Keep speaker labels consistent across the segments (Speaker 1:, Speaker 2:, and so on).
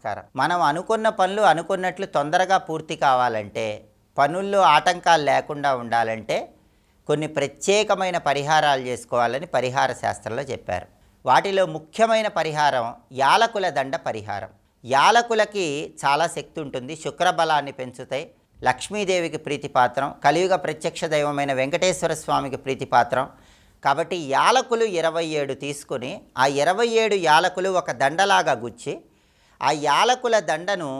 Speaker 1: నమస్కారం. మనం అనుకున్న పనులు అనుకున్నట్లు తొందరగా పూర్తి కావాలంటే పనుల్లో ఆటంకాలు లేకుండా ఉండాలంటే కొన్ని ప్రత్యేకమైన పరిహారాలు చేసుకోవాలని పరిహార శాస్త్రంలో చెప్పారు. వాటిలో ముఖ్యమైన పరిహారం యాలకుల దండ పరిహారం. యాలకులకి చాలా శక్తి ఉంటుంది శుక్రబలాన్ని పెంచుతాయి. లక్ష్మీదేవికి ప్రీతిపాత్రం కలియుగ ప్రత్యక్ష దైవమైన వెంకటేశ్వర స్వామికి ప్రీతిపాత్రం. కాబట్టి యాలకులు ఇరవై ఏడు తీసుకుని ఆ ఇరవై ఏడు యాలకులు ఒక దండలాగా గుచ్చి ఆ యాలకుల దండను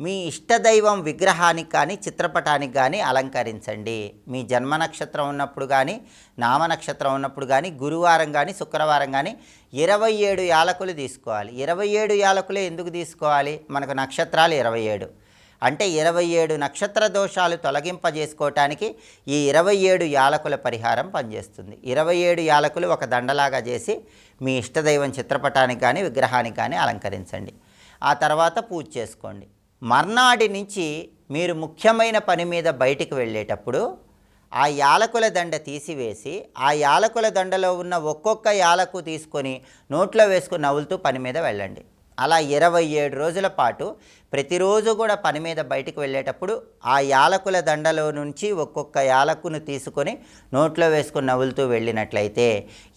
Speaker 1: మీ ఇష్టదైవం విగ్రహానికి కానీ చిత్రపటానికి కానీ అలంకరించండి. మీ జన్మ నక్షత్రం ఉన్నప్పుడు కానీ నామ నక్షత్రం ఉన్నప్పుడు కానీ గురువారం కానీ శుక్రవారం కానీ ఇరవై ఏడు యాలకులు తీసుకోవాలి. ఇరవై ఏడు యాలకులే ఎందుకు తీసుకోవాలి? మనకు నక్షత్రాలు ఇరవై ఏడు. అంటే ఇరవై ఏడు నక్షత్ర దోషాలు తొలగింపజేసుకోవటానికి ఈ ఇరవై ఏడు యాలకుల పరిహారం పనిచేస్తుంది. ఇరవై ఏడు యాలకులు ఒక దండలాగా చేసి మీ ఇష్టదైవం చిత్రపటానికి కానీ విగ్రహానికి కానీ అలంకరించండి. ఆ తర్వాత పూజ చేసుకోండి. మర్నాటి నుంచి మీరు ముఖ్యమైన పని మీద బయటికి వెళ్ళేటప్పుడు ఆ యాలకుల దండ తీసివేసి ఆ యాలకుల దండలో ఉన్న ఒక్కొక్క యాలకు తీసుకొని నోట్లో వేసుకుని నవ్వులుతూ పని మీద వెళ్ళండి. అలా ఇరవై ఏడు రోజుల పాటు ప్రతిరోజు కూడా పని మీద బయటికి వెళ్ళేటప్పుడు ఆ యాలకుల దండలో నుంచి ఒక్కొక్క యాలకును తీసుకొని నోట్లో వేసుకుని నవ్వులుతూ వెళ్ళినట్లయితే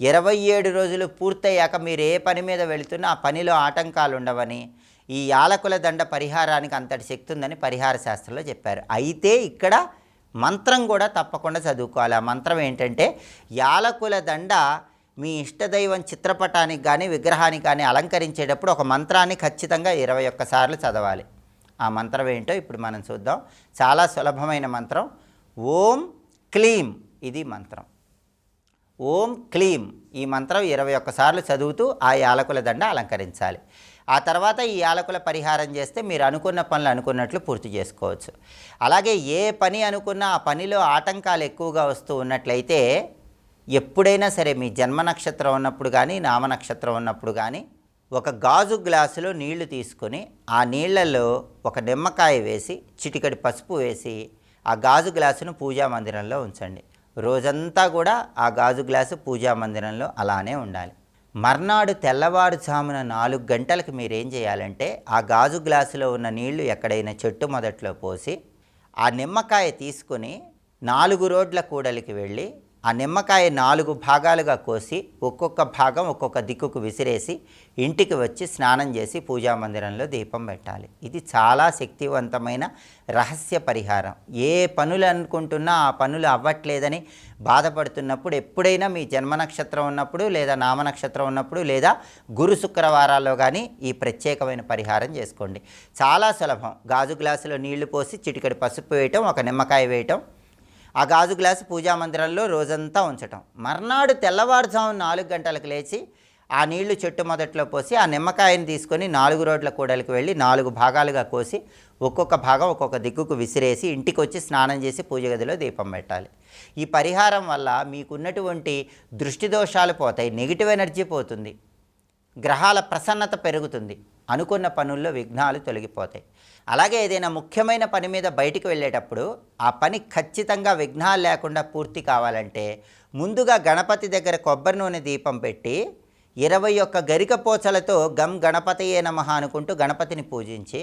Speaker 1: ఇరవై ఏడు రోజులు పూర్తయ్యాక మీరు ఏ పని మీద వెళుతున్నా ఆ పనిలో ఆటంకాలు ఉండవని ఈ యాలకుల దండ పరిహారానికి అంతటి శక్తి ఉందని పరిహార శాస్త్రంలో చెప్పారు. అయితే ఇక్కడ మంత్రం కూడా తప్పకుండా చదువుకోవాలి. ఆ మంత్రం ఏంటంటే యాలకుల దండ మీ ఇష్టదైవం చిత్రపటానికి కానీ విగ్రహానికి కానీ అలంకరించేటప్పుడు ఒక మంత్రాన్ని ఖచ్చితంగా ఇరవై ఒక్కసార్లు చదవాలి. ఆ మంత్రం ఏంటో ఇప్పుడు మనం చూద్దాం. చాలా సులభమైన మంత్రం. ఓం క్లీం ఇది మంత్రం. ఓం క్లీం ఈ మంత్రం ఇరవై ఒక్కసార్లు చదువుతూ ఆ యాలకుల దండ అలంకరించాలి. ఆ తర్వాత ఈ యాలకుల పరిహారం చేస్తే మీరు అనుకున్న పనులు అనుకున్నట్లు పూర్తి చేసుకోవచ్చు. అలాగే ఏ పని అనుకున్నా ఆ పనిలో ఆటంకాలు ఎక్కువగా వస్తూ ఉన్నట్లయితే ఎప్పుడైనా సరే మీ జన్మ నక్షత్రం ఉన్నప్పుడు కానీ నామ నక్షత్రం ఉన్నప్పుడు కానీ ఒక గాజు గ్లాసులో నీళ్ళు తీసుకొని ఆ నీళ్ళలో ఒక నిమ్మకాయ వేసి చిటికడి పసుపు వేసి ఆ గాజు గ్లాసును పూజా మందిరంలో ఉంచండి. రోజంతా కూడా ఆ గాజు గ్లాసు పూజా మందిరంలో అలానే ఉండాలి. మర్నాడు తెల్లవారుజామున నాలుగు గంటలకు మీరేం చేయాలంటే ఆ గాజు గ్లాసులో ఉన్న నీళ్ళు ఎక్కడైనా చెట్టు మొదట్లో పోసి ఆ నిమ్మకాయ తీసుకొని నాలుగు రోడ్ల కూడలికి వెళ్ళి ఆ నిమ్మకాయ నాలుగు భాగాలుగా కోసి ఒక్కొక్క భాగం ఒక్కొక్క దిక్కుకు విసిరేసి ఇంటికి వచ్చి స్నానం చేసి పూజా మందిరంలో దీపం పెట్టాలి. ఇది చాలా శక్తివంతమైన రహస్య పరిహారం. ఏ పనులు అనుకుంటున్నా ఆ పనులు అవ్వట్లేదని బాధపడుతున్నప్పుడు ఎప్పుడైనా మీ జన్మ నక్షత్రం ఉన్నప్పుడు లేదా నామ నక్షత్రం ఉన్నప్పుడు లేదా గురు శుక్రవారాల్లో కానీ ఈ ప్రత్యేకమైన పరిహారం చేసుకోండి. చాలా సులభం. గాజు గ్లాసులో నీళ్ళు పోసి చిటికడి పసుపు వేయటం ఒక నిమ్మకాయ వేయటం ఆ గాజు గ్లాసు పూజా మందిరంలో రోజంతా ఉంచటం. మర్నాడు తెల్లవారుజాము నాలుగు గంటలకు లేచి ఆ నీళ్ళు చెట్టు మొదట్లో పోసి ఆ నిమ్మకాయని తీసుకొని నాలుగు రోడ్ల కూడలికి వెళ్ళి నాలుగు భాగాలుగా కోసి ఒక్కొక్క భాగం ఒక్కొక్క దిక్కుకు విసిరేసి ఇంటికి వచ్చి స్నానం చేసి పూజ గదిలో దీపం పెట్టాలి. ఈ పరిహారం వల్ల మీకున్నటువంటి దృష్టి దోషాలు పోతాయి నెగిటివ్ ఎనర్జీ పోతుంది. గ్రహాల ప్రసన్నత పెరుగుతుంది. అనుకున్న పనుల్లో విఘ్నాలు తొలగిపోతాయి. అలాగే ఏదైనా ముఖ్యమైన పని మీద బయటికి వెళ్ళేటప్పుడు ఆ పని ఖచ్చితంగా విఘ్నాలు లేకుండా పూర్తి కావాలంటే ముందుగా గణపతి దగ్గర కొబ్బరి నూనె దీపం పెట్టి ఇరవై ఒక్క గరిక పోచలతో గం గణపతియే నమ అనుకుంటూ గణపతిని పూజించి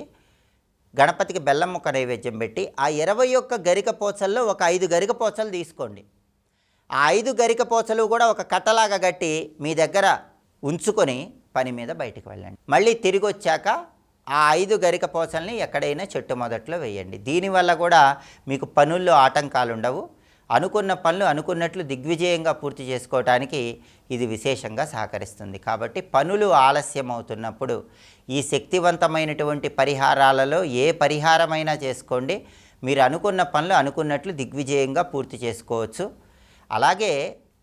Speaker 1: గణపతికి బెల్లం ముక్క నైవేద్యం పెట్టి ఆ ఇరవై ఒక్క గరిక పోచల్లో ఒక ఐదు గరిక పోచలు తీసుకోండి. ఆ ఐదు గరిక పోచలు కూడా ఒక కట్టలాగా కట్టి మీ దగ్గర ఉంచుకొని పని మీద బయటికి వెళ్ళండి. మళ్ళీ తిరిగి వచ్చాక ఆ ఐదు గరిక పోసల్ని ఎక్కడైనా చెట్టు మొదట్లో వేయండి. దీనివల్ల కూడా మీకు పనుల్లో ఆటంకాలు ఉండవు. అనుకున్న పనులు అనుకున్నట్లు దిగ్విజయంగా పూర్తి చేసుకోవటానికి ఇది విశేషంగా సహకరిస్తుంది. కాబట్టి పనులు ఆలస్యం అవుతున్నప్పుడు ఈ శక్తివంతమైనటువంటి పరిహారాలలో ఏ పరిహారమైనా చేసుకోండి. మీరు అనుకున్న పనులు అనుకున్నట్లు దిగ్విజయంగా పూర్తి చేసుకోవచ్చు. అలాగే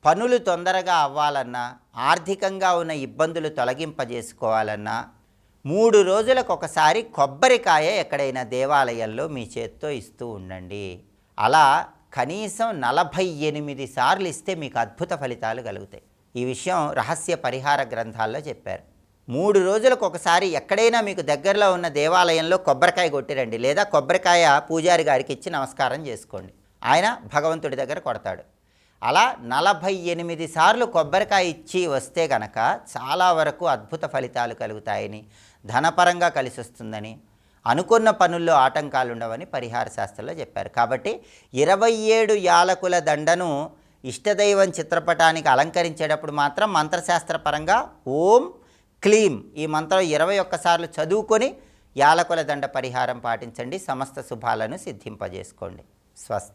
Speaker 1: పనులు తొందరగా అవ్వాలన్నా ఆర్థికంగా ఉన్న ఇబ్బందులు తొలగింపజేసుకోవాలన్నా మూడు రోజులకు ఒకసారి కొబ్బరికాయ ఎక్కడైనా దేవాలయంలో మీ చేత్తో ఇస్తూ ఉండండి. అలా కనీసం నలభై ఎనిమిది సార్లు ఇస్తే మీకు అద్భుత ఫలితాలు కలుగుతాయి. ఈ విషయం రహస్య పరిహార గ్రంథాల్లో చెప్పారు. మూడు రోజులకు ఒకసారి ఎక్కడైనా మీకు దగ్గరలో ఉన్న దేవాలయంలో కొబ్బరికాయ కొట్టిరండి. లేదా కొబ్బరికాయ పూజారి గారికి ఇచ్చి నమస్కారం చేసుకోండి. ఆయన భగవంతుడి దగ్గర కొడతాడు. అలా నలభై ఎనిమిది సార్లు కొబ్బరికాయ ఇచ్చి వస్తే గనక చాలా వరకు అద్భుత ఫలితాలు కలుగుతాయని ధనపరంగా కలిసి వస్తుందని అనుకున్న పనుల్లో ఆటంకాలు ఉండవని పరిహార శాస్త్రంలో చెప్పారు. కాబట్టి ఇరవై ఏడు యాలకుల దండను ఇష్టదైవం చిత్రపటానికి అలంకరించేటప్పుడు మాత్రం మంత్రశాస్త్రపరంగా ఓం క్లీం ఈ మంత్రం ఇరవై ఒక్కసార్లు చదువుకొని యాలకుల దండ పరిహారం పాటించండి. సమస్త శుభాలను సిద్ధింపజేసుకోండి. స్వస్తి.